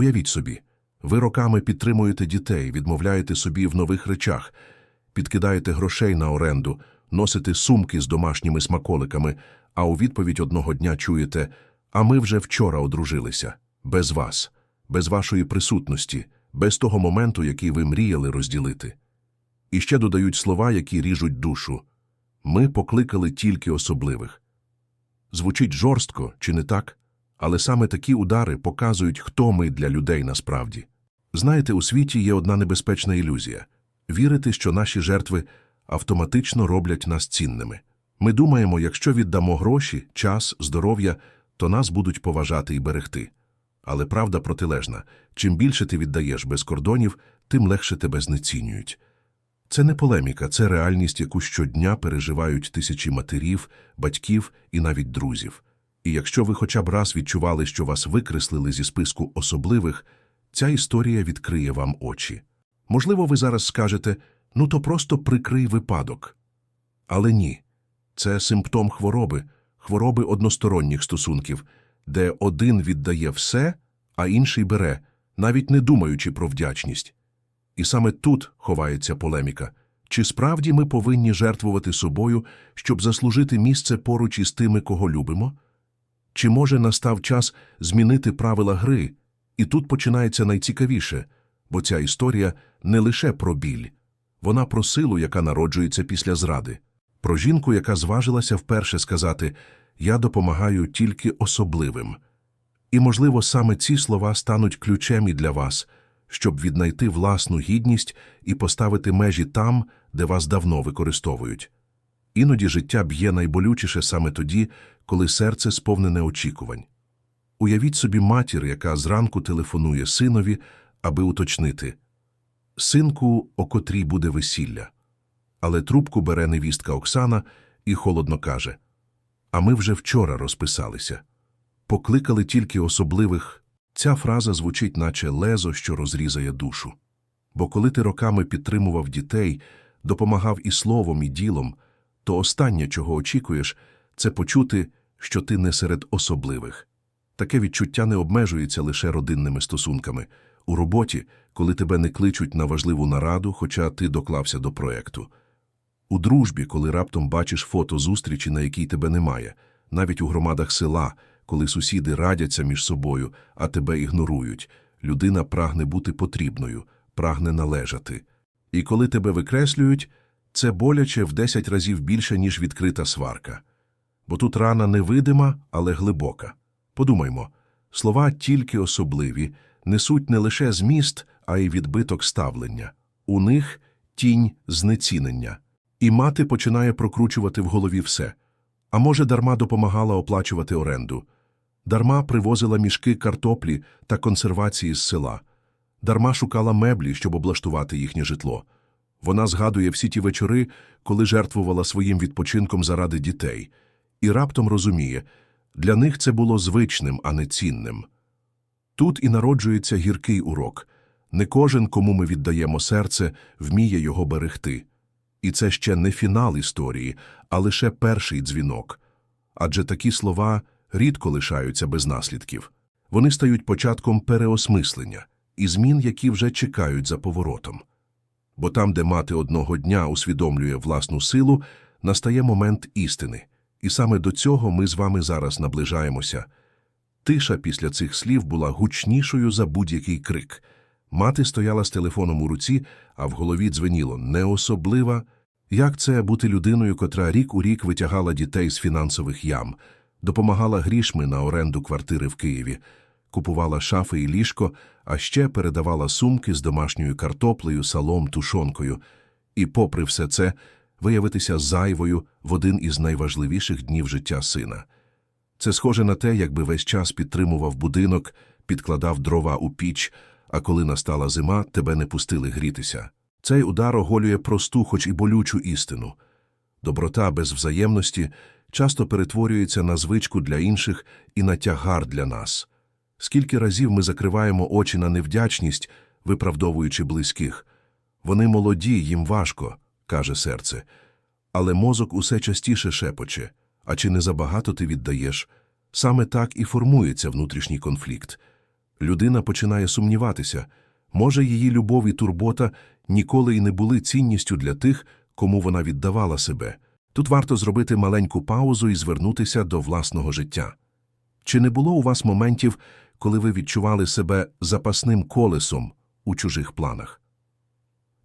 Уявіть собі, ви роками підтримуєте дітей, відмовляєте собі в нових речах, підкидаєте грошей на оренду, носите сумки з домашніми смаколиками, а у відповідь одного дня чуєте «А ми вже вчора одружилися. Без вас, без вашої присутності, без того моменту, який ви мріяли розділити. І ще додають слова, які ріжуть душу. Ми покликали тільки особливих. Звучить жорстко, чи не так? Але саме такі удари показують, хто ми для людей насправді. Знаєте, у світі є одна небезпечна ілюзія вірити, що наші жертви автоматично роблять нас цінними. Ми думаємо, якщо віддамо гроші, час, здоров'я, то нас будуть поважати і берегти. Але правда протилежна чим більше ти віддаєш без кордонів, тим легше тебе знецінюють. Це не полеміка, це реальність, яку щодня переживають тисячі матерів, батьків і навіть друзів. І якщо ви хоча б раз відчували, що вас викреслили зі списку особливих, ця історія відкриє вам очі. Можливо, ви зараз скажете ну то просто прикрий випадок. Але ні. Це симптом хвороби, хвороби односторонніх стосунків, де один віддає все, а інший бере, навіть не думаючи про вдячність. І саме тут ховається полеміка. Чи справді ми повинні жертвувати собою, щоб заслужити місце поруч із тими, кого любимо? Чи може настав час змінити правила гри? І тут починається найцікавіше, бо ця історія не лише про біль, вона про силу, яка народжується після зради, про жінку, яка зважилася вперше сказати Я допомагаю тільки особливим. І, можливо, саме ці слова стануть ключем і для вас, щоб віднайти власну гідність і поставити межі там, де вас давно використовують. Іноді життя б'є найболючіше саме тоді, коли серце сповнене очікувань. Уявіть собі матір, яка зранку телефонує синові, аби уточнити синку, о котрій буде весілля. Але трубку бере невістка Оксана і холодно каже А ми вже вчора розписалися. Покликали тільки особливих. Ця фраза звучить, наче лезо, що розрізає душу. Бо коли ти роками підтримував дітей, допомагав і словом, і ділом, то останнє, чого очікуєш, це почути, що ти не серед особливих. Таке відчуття не обмежується лише родинними стосунками. У роботі, коли тебе не кличуть на важливу нараду, хоча ти доклався до проекту. У дружбі, коли раптом бачиш фото зустрічі, на якій тебе немає, навіть у громадах села, коли сусіди радяться між собою, а тебе ігнорують, людина прагне бути потрібною, прагне належати. І коли тебе викреслюють, це боляче в 10 разів більше, ніж відкрита сварка. Бо тут рана невидима, але глибока. Подумаймо, слова тільки особливі, несуть не лише зміст, а й відбиток ставлення. У них тінь знецінення. І мати починає прокручувати в голові все. А може, дарма допомагала оплачувати оренду, дарма привозила мішки картоплі та консервації з села, дарма шукала меблі, щоб облаштувати їхнє житло. Вона згадує всі ті вечори, коли жертвувала своїм відпочинком заради дітей, і раптом розуміє, для них це було звичним, а не цінним. Тут і народжується гіркий урок не кожен, кому ми віддаємо серце, вміє його берегти. І це ще не фінал історії, а лише перший дзвінок. Адже такі слова рідко лишаються без наслідків. Вони стають початком переосмислення і змін, які вже чекають за поворотом. Бо там, де мати одного дня усвідомлює власну силу, настає момент істини. І саме до цього ми з вами зараз наближаємося. Тиша після цих слів була гучнішою за будь-який крик. Мати стояла з телефоном у руці, а в голові дзвеніло не особлива. Як це бути людиною, котра рік у рік витягала дітей з фінансових ям, допомагала грішми на оренду квартири в Києві, купувала шафи і ліжко, а ще передавала сумки з домашньою картоплею, салом, тушонкою. І, попри все це, виявитися зайвою в один із найважливіших днів життя сина. Це схоже на те, якби весь час підтримував будинок, підкладав дрова у піч, а коли настала зима, тебе не пустили грітися. Цей удар оголює просту, хоч і болючу істину. Доброта без взаємності часто перетворюється на звичку для інших і на тягар для нас. Скільки разів ми закриваємо очі на невдячність, виправдовуючи близьких. Вони молоді, їм важко, каже серце. Але мозок усе частіше шепоче. А чи не забагато ти віддаєш? Саме так і формується внутрішній конфлікт. Людина починає сумніватися. Може, її любов і турбота ніколи й не були цінністю для тих, кому вона віддавала себе. Тут варто зробити маленьку паузу і звернутися до власного життя. Чи не було у вас моментів, коли ви відчували себе запасним колесом у чужих планах?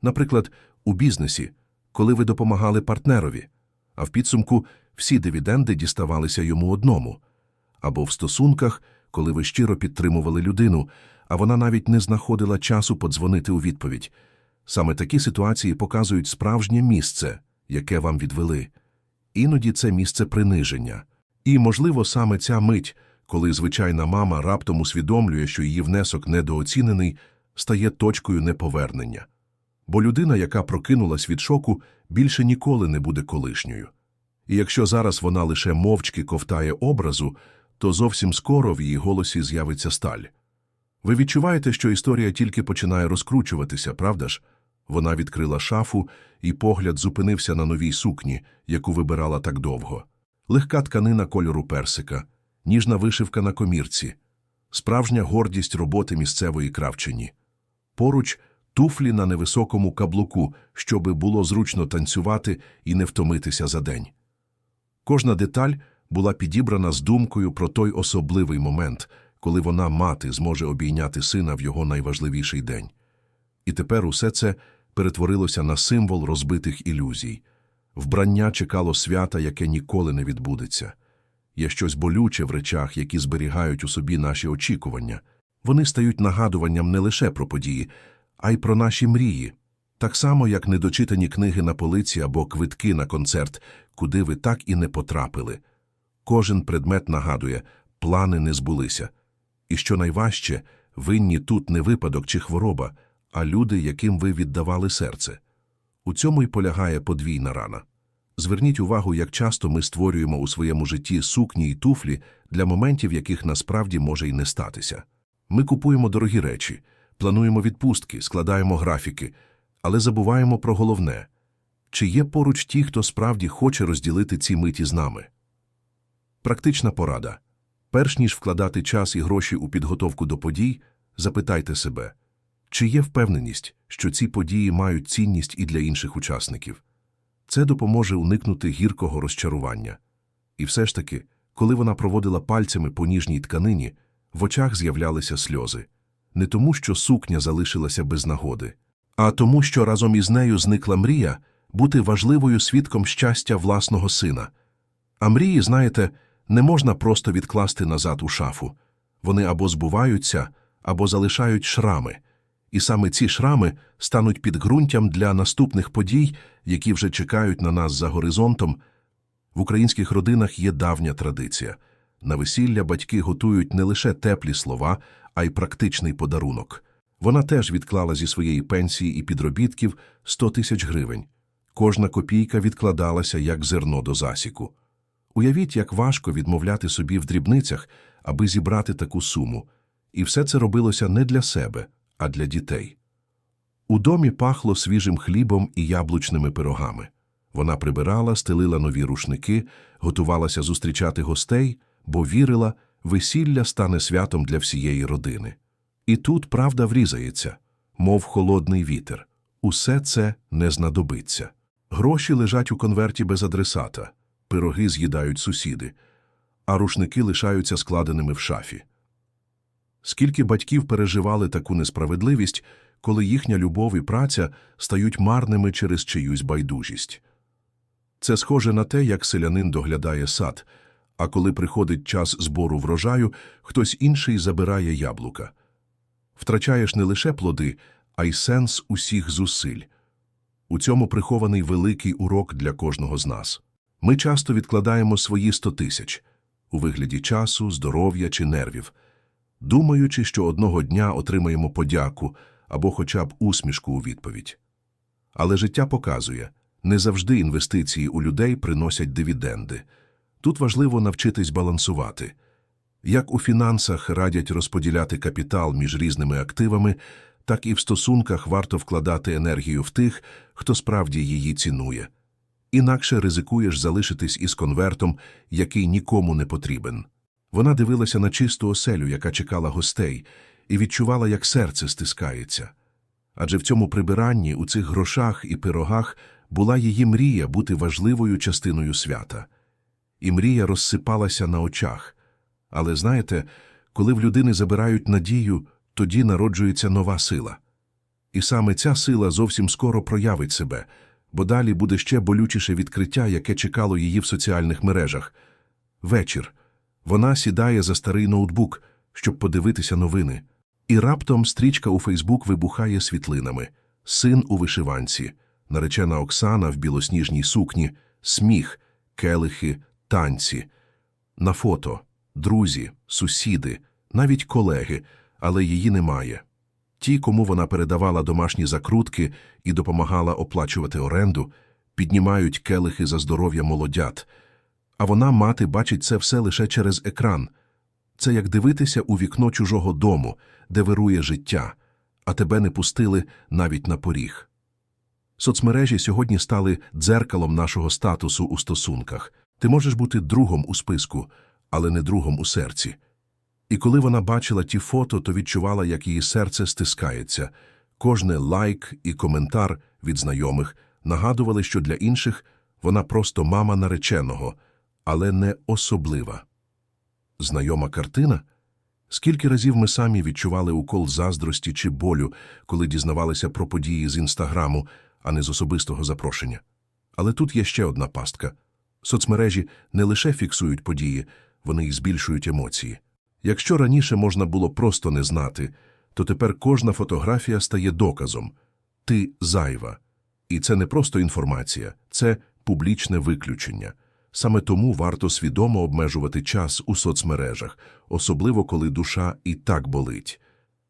Наприклад, у бізнесі, коли ви допомагали партнерові, а в підсумку всі дивіденди діставалися йому одному, або в стосунках, коли ви щиро підтримували людину, а вона навіть не знаходила часу подзвонити у відповідь. Саме такі ситуації показують справжнє місце, яке вам відвели. Іноді це місце приниження. І, можливо, саме ця мить, коли звичайна мама раптом усвідомлює, що її внесок недооцінений, стає точкою неповернення. Бо людина, яка прокинулась від шоку, більше ніколи не буде колишньою. І якщо зараз вона лише мовчки ковтає образу, то зовсім скоро в її голосі з'явиться сталь. Ви відчуваєте, що історія тільки починає розкручуватися, правда ж? Вона відкрила шафу, і погляд зупинився на новій сукні, яку вибирала так довго. Легка тканина кольору персика, ніжна вишивка на комірці, справжня гордість роботи місцевої кравчині. Поруч туфлі на невисокому каблуку, щоби було зручно танцювати і не втомитися за день. Кожна деталь була підібрана з думкою про той особливий момент, коли вона, мати, зможе обійняти сина в його найважливіший день. І тепер усе це перетворилося на символ розбитих ілюзій. Вбрання чекало свята, яке ніколи не відбудеться. Є щось болюче в речах, які зберігають у собі наші очікування. Вони стають нагадуванням не лише про події, а й про наші мрії. Так само, як недочитані книги на полиці або квитки на концерт, куди ви так і не потрапили. Кожен предмет нагадує, плани не збулися. І що найважче, винні тут не випадок чи хвороба, а люди, яким ви віддавали серце. У цьому й полягає подвійна рана. Зверніть увагу, як часто ми створюємо у своєму житті сукні й туфлі для моментів, яких насправді може й не статися. Ми купуємо дорогі речі, плануємо відпустки, складаємо графіки, але забуваємо про головне – чи є поруч ті, хто справді хоче розділити ці миті з нами. Практична порада. Перш ніж вкладати час і гроші у підготовку до подій, запитайте себе, чи є впевненість, що ці події мають цінність і для інших учасників. Це допоможе уникнути гіркого розчарування. І все ж таки, коли вона проводила пальцями по ніжній тканині, в очах з'являлися сльози. Не тому, що сукня залишилася без нагоди, а тому, що разом із нею зникла мрія бути важливою свідком щастя власного сина. А мрії, знаєте, не можна просто відкласти назад у шафу. Вони або збуваються, або залишають шрами. І саме ці шрами стануть підґрунтям для наступних подій, які вже чекають на нас за горизонтом. В українських родинах є давня традиція. На весілля батьки готують не лише теплі слова, а й практичний подарунок. Вона теж відклала зі своєї пенсії і підробітків 100 тисяч гривень. Кожна копійка відкладалася як зерно до засіку. Уявіть, як важко відмовляти собі в дрібницях, аби зібрати таку суму. І все це робилося не для себе, а для дітей. У домі пахло свіжим хлібом і яблучними пирогами. Вона прибирала, стелила нові рушники, готувалася зустрічати гостей, бо вірила, весілля стане святом для всієї родини. І тут правда врізається, мов холодний вітер. Усе це не знадобиться. Гроші лежать у конверті без адресата, пироги з'їдають сусіди, а рушники лишаються складеними в шафі. Скільки батьків переживали таку несправедливість, коли їхня любов і праця стають марними через чиюсь байдужість. Це схоже на те, як селянин доглядає сад, а коли приходить час збору врожаю, хтось інший забирає яблука. Втрачаєш не лише плоди, а й сенс усіх зусиль. У цьому прихований великий урок для кожного з нас. Ми часто відкладаємо свої сто тисяч у вигляді часу, здоров'я чи нервів, думаючи, що одного дня отримаємо подяку або хоча б усмішку у відповідь. Але життя показує, не завжди інвестиції у людей приносять дивіденди. Тут важливо навчитись балансувати. Як у фінансах радять розподіляти капітал між різними активами, так і в стосунках варто вкладати енергію в тих, хто справді її цінує. Інакше ризикуєш залишитись із конвертом, який нікому не потрібен. Вона дивилася на чисту оселю, яка чекала гостей, і відчувала, як серце стискається. Адже в цьому прибиранні, у цих грошах і пирогах була її мрія бути важливою частиною свята. І мрія розсипалася на очах. Але знаєте, коли в людини забирають надію, тоді народжується нова сила. І саме ця сила зовсім скоро проявить себе, бо далі буде ще болючіше відкриття, яке чекало її в соціальних мережах. Вечір. Вона сідає за старий ноутбук, щоб подивитися новини. І раптом стрічка у Фейсбук вибухає світлинами. Син у вишиванці, наречена Оксана в білосніжній сукні, сміх, келихи, танці. На фото друзі, сусіди, навіть колеги, але її немає. Ті, кому вона передавала домашні закрутки і допомагала оплачувати оренду, піднімають келихи за здоров'я молодят. А вона, мати, бачить це все лише через екран. Це як дивитися у вікно чужого дому, де вирує життя, а тебе не пустили навіть на поріг. Соцмережі сьогодні стали дзеркалом нашого статусу у стосунках. Ти можеш бути другом у списку, але не другом у серці. І коли вона бачила ті фото, то відчувала, як її серце стискається. Кожне лайк і коментар від знайомих нагадували, що для інших вона просто мама нареченого, але не особлива. Знайома картина? Скільки разів ми самі відчували укол заздрості чи болю, коли дізнавалися про події з інстаграму, а не з особистого запрошення? Але тут є ще одна пастка. Соцмережі не лише фіксують події, вони й збільшують емоції. Якщо раніше можна було просто не знати, то тепер кожна фотографія стає доказом. Ти зайва. І це не просто інформація, це публічне виключення. Саме тому варто свідомо обмежувати час у соцмережах, особливо коли душа і так болить.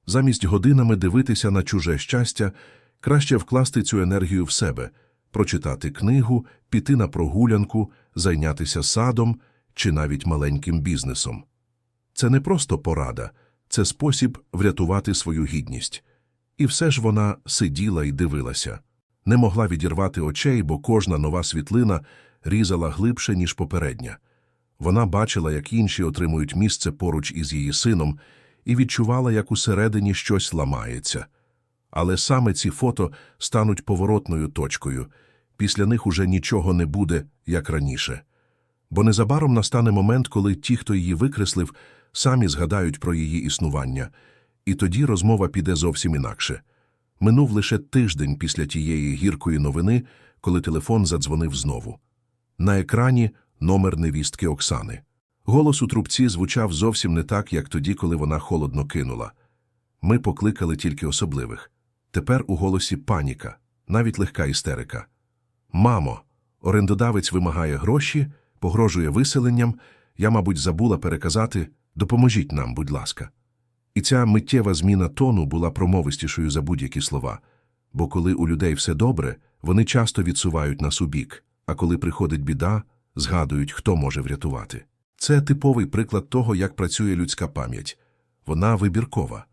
Замість годинами дивитися на чуже щастя, краще вкласти цю енергію в себе, прочитати книгу, піти на прогулянку, зайнятися садом чи навіть маленьким бізнесом. Це не просто порада, це спосіб врятувати свою гідність. І все ж вона сиділа і дивилася. Не могла відірвати очей, бо кожна нова світлина різала глибше, ніж попередня. Вона бачила, як інші отримують місце поруч із її сином, і відчувала, як усередині щось ламається. Але саме ці фото стануть поворотною точкою. Після них уже нічого не буде, як раніше. Бо незабаром настане момент, коли ті, хто її викреслив, самі згадають про її існування, і тоді розмова піде зовсім інакше. Минув лише тиждень після тієї гіркої новини, коли телефон задзвонив знову. На екрані номер невістки Оксани. Голос у трубці звучав зовсім не так, як тоді, коли вона холодно кинула. Ми покликали тільки особливих. Тепер у голосі паніка, навіть легка істерика. Мамо, орендодавець вимагає гроші, погрожує виселенням. Я, мабуть, забула переказати допоможіть нам, будь ласка. І ця миттєва зміна тону була промовистішою за будь-які слова, бо коли у людей все добре, вони часто відсувають нас у бік, а коли приходить біда, згадують, хто може врятувати. Це типовий приклад того, як працює людська пам'ять. Вона вибіркова.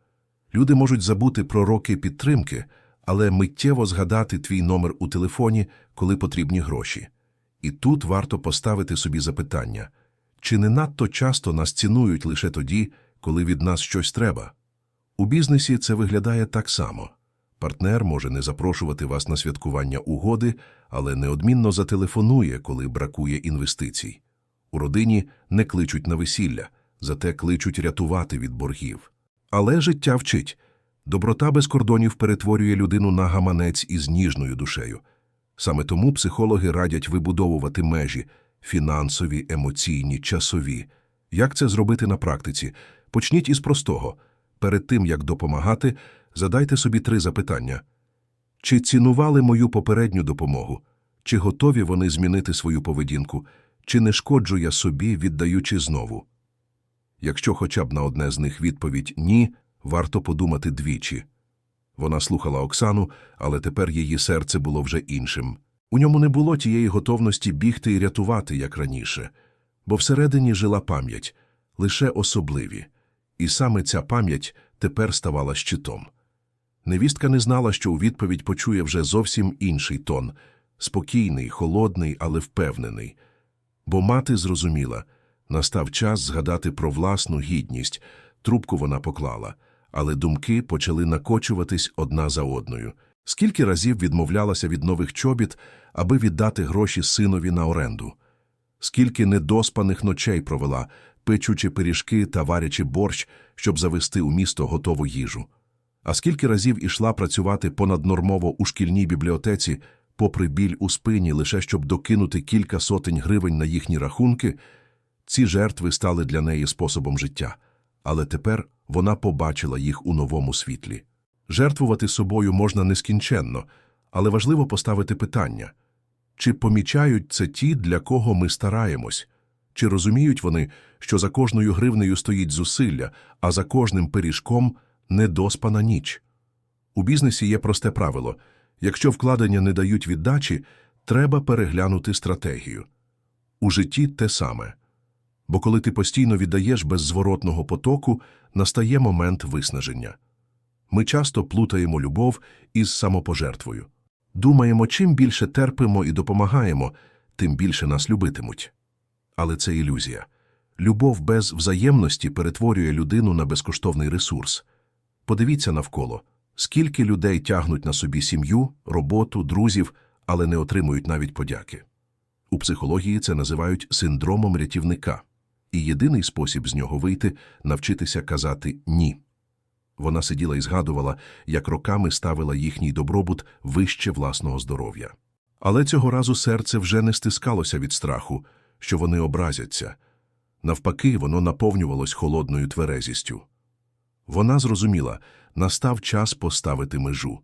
Люди можуть забути про роки підтримки, але миттєво згадати твій номер у телефоні, коли потрібні гроші. І тут варто поставити собі запитання – чи не надто часто нас цінують лише тоді, коли від нас щось треба? У бізнесі це виглядає так само. Партнер може не запрошувати вас на святкування угоди, але неодмінно зателефонує, коли бракує інвестицій. У родині не кличуть на весілля, зате кличуть рятувати від боргів. Але життя вчить. Доброта без кордонів перетворює людину на гаманець із ніжною душею. Саме тому психологи радять вибудовувати межі, фінансові, емоційні, часові. Як це зробити на практиці? Почніть із простого. Перед тим, як допомагати, задайте собі три запитання. Чи цінували мою попередню допомогу? Чи готові вони змінити свою поведінку? Чи не шкоджу я собі, віддаючи знову? Якщо хоча б на одне з них відповідь «ні», варто подумати двічі. Вона слухала Оксану, але тепер її серце було вже іншим. У ньому не було тієї готовності бігти і рятувати, як раніше, бо всередині жила пам'ять, лише особливі, і саме ця пам'ять тепер ставала щитом. Невістка не знала, що у відповідь почує вже зовсім інший тон спокійний, холодний, але впевнений. Бо мати зрозуміла настав час згадати про власну гідність, трубку вона поклала, але думки почали накочуватись одна за одною. Скільки разів відмовлялася від нових чобіт, аби віддати гроші синові на оренду? Скільки недоспаних ночей провела, печучи пиріжки та варячи борщ, щоб завести у місто готову їжу? А скільки разів ішла працювати понаднормово у шкільній бібліотеці, попри біль у спині, лише щоб докинути кілька сотень гривень на їхні рахунки, ці жертви стали для неї способом життя. Але тепер вона побачила їх у новому світлі. Жертвувати собою можна нескінченно, але важливо поставити питання. Чи помічають це ті, для кого ми стараємось? Чи розуміють вони, що за кожною гривнею стоїть зусилля, а за кожним пиріжком – недоспана ніч? У бізнесі є просте правило – якщо вкладення не дають віддачі, треба переглянути стратегію. У житті те саме. Бо коли ти постійно віддаєш без зворотного потоку, настає момент виснаження. Ми часто плутаємо любов із самопожертвою. Думаємо, чим більше терпимо і допомагаємо, тим більше нас любитимуть. Але це ілюзія. Любов без взаємності перетворює людину на безкоштовний ресурс. Подивіться навколо, скільки людей тягнуть на собі сім'ю, роботу, друзів, але не отримують навіть подяки. У психології це називають синдромом рятівника. І єдиний спосіб з нього вийти – навчитися казати «ні». Вона сиділа і згадувала, як роками ставила їхній добробут вище власного здоров'я. Але цього разу серце вже не стискалося від страху, що вони образяться. Навпаки, воно наповнювалось холодною тверезістю. Вона зрозуміла, настав час поставити межу.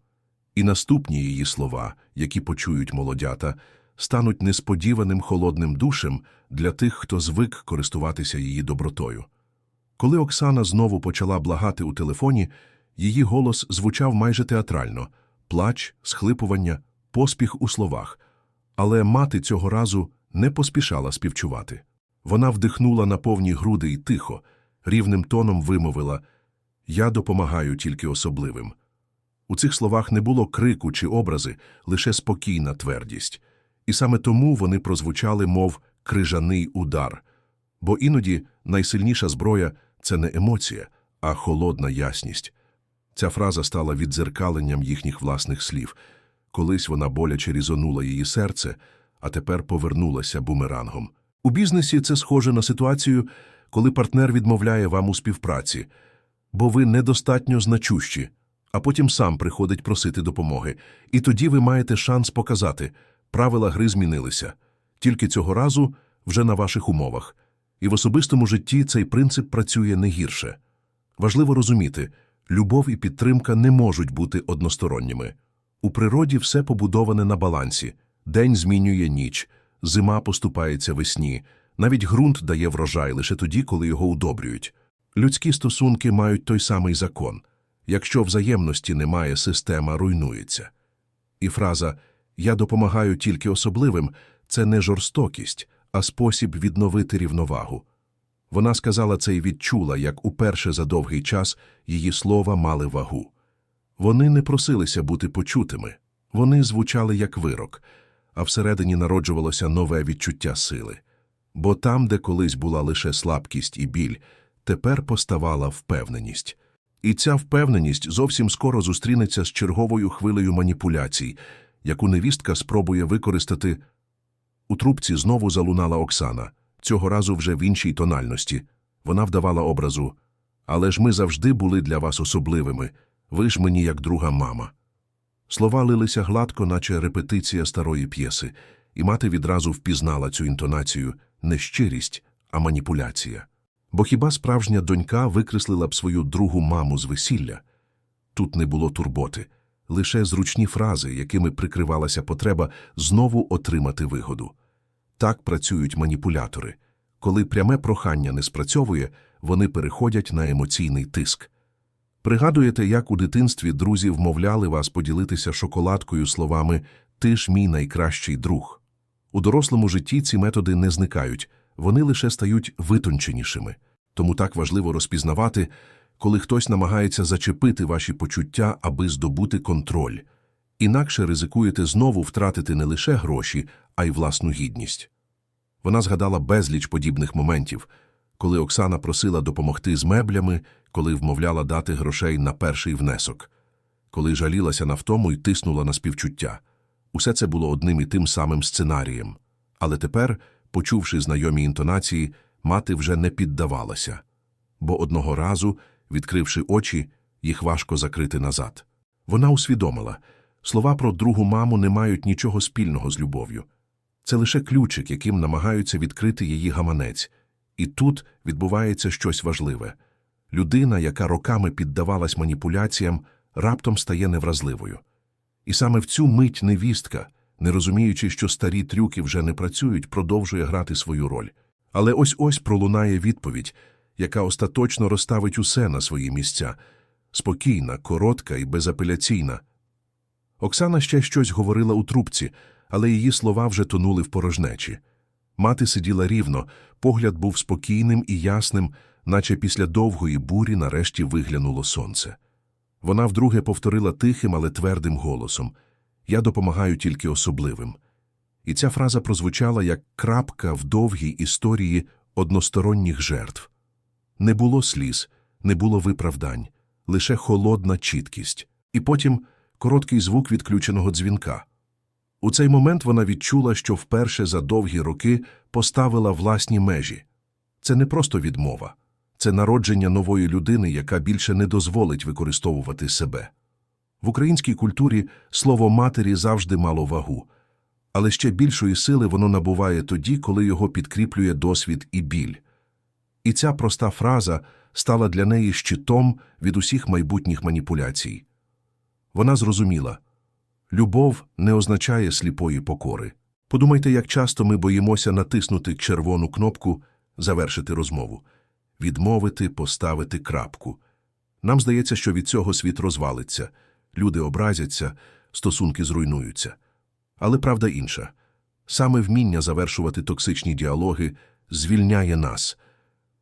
І наступні її слова, які почують молодята, стануть несподіваним холодним душем для тих, хто звик користуватися її добротою. Коли Оксана знову почала благати у телефоні, її голос звучав майже театрально – плач, схлипування, поспіх у словах. Але мати цього разу не поспішала співчувати. Вона вдихнула на повні груди і тихо, рівним тоном вимовила «Я допомагаю тільки особливим». У цих словах не було крику чи образи, лише спокійна твердість. І саме тому вони прозвучали, мов крижаний удар. Бо іноді найсильніша зброя – це не емоція, а холодна ясність. Ця фраза стала віддзеркаленням їхніх власних слів. Колись вона боляче різонула її серце, а тепер повернулася бумерангом. У бізнесі це схоже на ситуацію, коли партнер відмовляє вам у співпраці, бо ви недостатньо значущі, а потім сам приходить просити допомоги. І тоді ви маєте шанс показати – правила гри змінилися. Тільки цього разу вже на ваших умовах. І в особистому житті цей принцип працює не гірше. Важливо розуміти, любов і підтримка не можуть бути односторонніми. У природі все побудоване на балансі. День змінює ніч, зима поступається весні, навіть ґрунт дає врожай лише тоді, коли його удобрюють. Людські стосунки мають той самий закон. Якщо взаємності немає, система руйнується. І фраза «я допомагаю тільки особливим» – це не жорстокість, а спосіб відновити рівновагу. Вона сказала це і відчула, як уперше за довгий час її слова мали вагу. Вони не просилися бути почутими, вони звучали як вирок, а всередині народжувалося нове відчуття сили. Бо там, де колись була лише слабкість і біль, тепер поставала впевненість. І ця впевненість зовсім скоро зустрінеться з черговою хвилею маніпуляцій, яку невістка спробує використати. У трубці знову залунала Оксана, цього разу вже в іншій тональності. Вона вдавала образу. Але ж ми завжди були для вас особливими. Ви ж мені як друга мама. Слова лилися гладко, наче репетиція старої п'єси, і мати відразу впізнала цю інтонацію не щирість, а маніпуляція. Бо хіба справжня донька викреслила б свою другу маму з весілля? Тут не було турботи, лише зручні фрази, якими прикривалася потреба знову отримати вигоду. Так працюють маніпулятори. Коли пряме прохання не спрацьовує, вони переходять на емоційний тиск. Пригадуєте, як у дитинстві друзі вмовляли вас поділитися шоколадкою словами «ти ж мій найкращий друг». У дорослому житті ці методи не зникають, вони лише стають витонченішими. Тому так важливо розпізнавати, коли хтось намагається зачепити ваші почуття, аби здобути контроль. Інакше ризикуєте знову втратити не лише гроші, а й власну гідність. Вона згадала безліч подібних моментів, коли Оксана просила допомогти з меблями, коли вмовляла дати грошей на перший внесок, коли жалілася на втому і тиснула на співчуття. Усе це було одним і тим самим сценарієм. Але тепер, почувши знайомі інтонації, мати вже не піддавалася. Бо одного разу, відкривши очі, їх важко закрити назад. Вона усвідомила, слова про другу маму не мають нічого спільного з любов'ю. Це лише ключик, яким намагаються відкрити її гаманець. І тут відбувається щось важливе. Людина, яка роками піддавалась маніпуляціям, раптом стає невразливою. І саме в цю мить невістка, не розуміючи, що старі трюки вже не працюють, продовжує грати свою роль. Але ось-ось пролунає відповідь, яка остаточно розставить усе на свої місця. Спокійна, коротка і безапеляційна. Оксана ще щось говорила у трубці, але її слова вже тонули в порожнечі. Мати сиділа рівно, погляд був спокійним і ясним, наче після довгої бурі нарешті виглянуло сонце. Вона вдруге повторила тихим, але твердим голосом Я допомагаю тільки особливим. І ця фраза прозвучала як крапка в довгій історії односторонніх жертв. Не було сліз, не було виправдань, лише холодна чіткість. І потім короткий звук відключеного дзвінка. У цей момент вона відчула, що вперше за довгі роки поставила власні межі. Це не просто відмова, це народження нової людини, яка більше не дозволить використовувати себе. В українській культурі слово матері завжди мало вагу, але ще більшої сили воно набуває тоді, коли його підкріплює досвід і біль. І ця проста фраза стала для неї щитом від усіх майбутніх маніпуляцій. Вона зрозуміла любов не означає сліпої покори. Подумайте, як часто ми боїмося натиснути червону кнопку, завершити розмову, відмовити, поставити крапку. Нам здається, що від цього світ розвалиться, люди образяться, стосунки зруйнуються. Але правда інша. Саме вміння завершувати токсичні діалоги звільняє нас.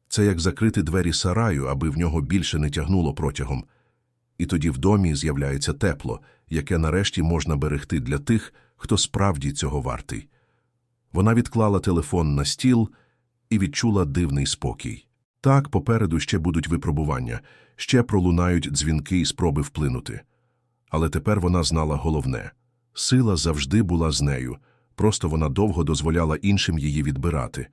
Це як закрити двері сараю, аби в нього більше не тягнуло протягом. І тоді в домі з'являється тепло, яке нарешті можна берегти для тих, хто справді цього вартий. Вона відклала телефон на стіл і відчула дивний спокій. Так, попереду ще будуть випробування, ще пролунають дзвінки і спроби вплинути. Але тепер вона знала головне – сила завжди була з нею, просто вона довго дозволяла іншим її відбирати.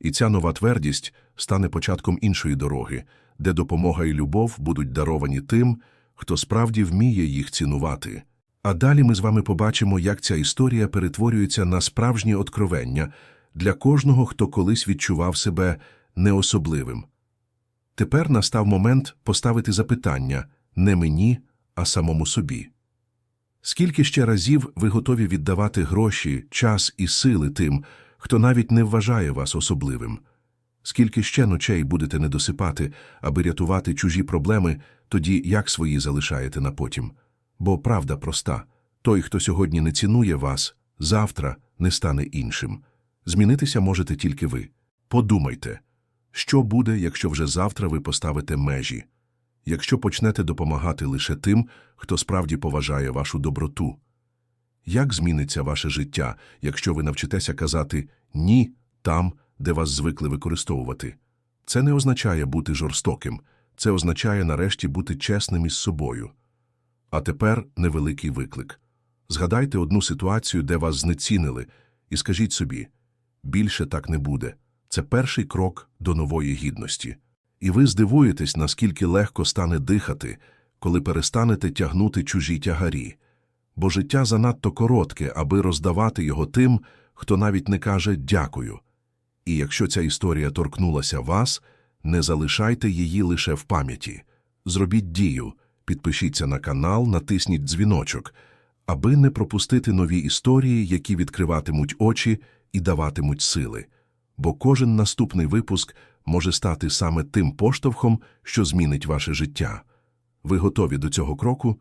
І ця нова твердість стане початком іншої дороги, де допомога і любов будуть даровані тим, хто справді вміє їх цінувати. А далі ми з вами побачимо, як ця історія перетворюється на справжнє откровення для кожного, хто колись відчував себе неособливим. Тепер настав момент поставити запитання не мені, а самому собі. Скільки ще разів ви готові віддавати гроші, час і сили тим, хто навіть не вважає вас особливим? Скільки ще ночей будете не досипати, аби рятувати чужі проблеми, тоді як свої залишаєте на потім? Бо правда проста той, хто сьогодні не цінує вас, завтра не стане іншим. Змінитися можете тільки ви. Подумайте, що буде, якщо вже завтра ви поставите межі, якщо почнете допомагати лише тим, хто справді поважає вашу доброту. Як зміниться ваше життя, якщо ви навчитеся казати ні там, де вас звикли використовувати? Це не означає бути жорстоким, це означає нарешті бути чесним із собою. А тепер невеликий виклик. Згадайте одну ситуацію, де вас знецінили, і скажіть собі більше так не буде. Це перший крок до нової гідності. І ви здивуєтесь, наскільки легко стане дихати, коли перестанете тягнути чужі тягарі. Бо життя занадто коротке, аби роздавати його тим, хто навіть не каже дякую. І якщо ця історія торкнулася вас, не залишайте її лише в пам'яті. Зробіть дію, підпишіться на канал, натисніть дзвіночок, аби не пропустити нові історії, які відкриватимуть очі і даватимуть сили. Бо кожен наступний випуск може стати саме тим поштовхом, що змінить ваше життя. Ви готові до цього кроку?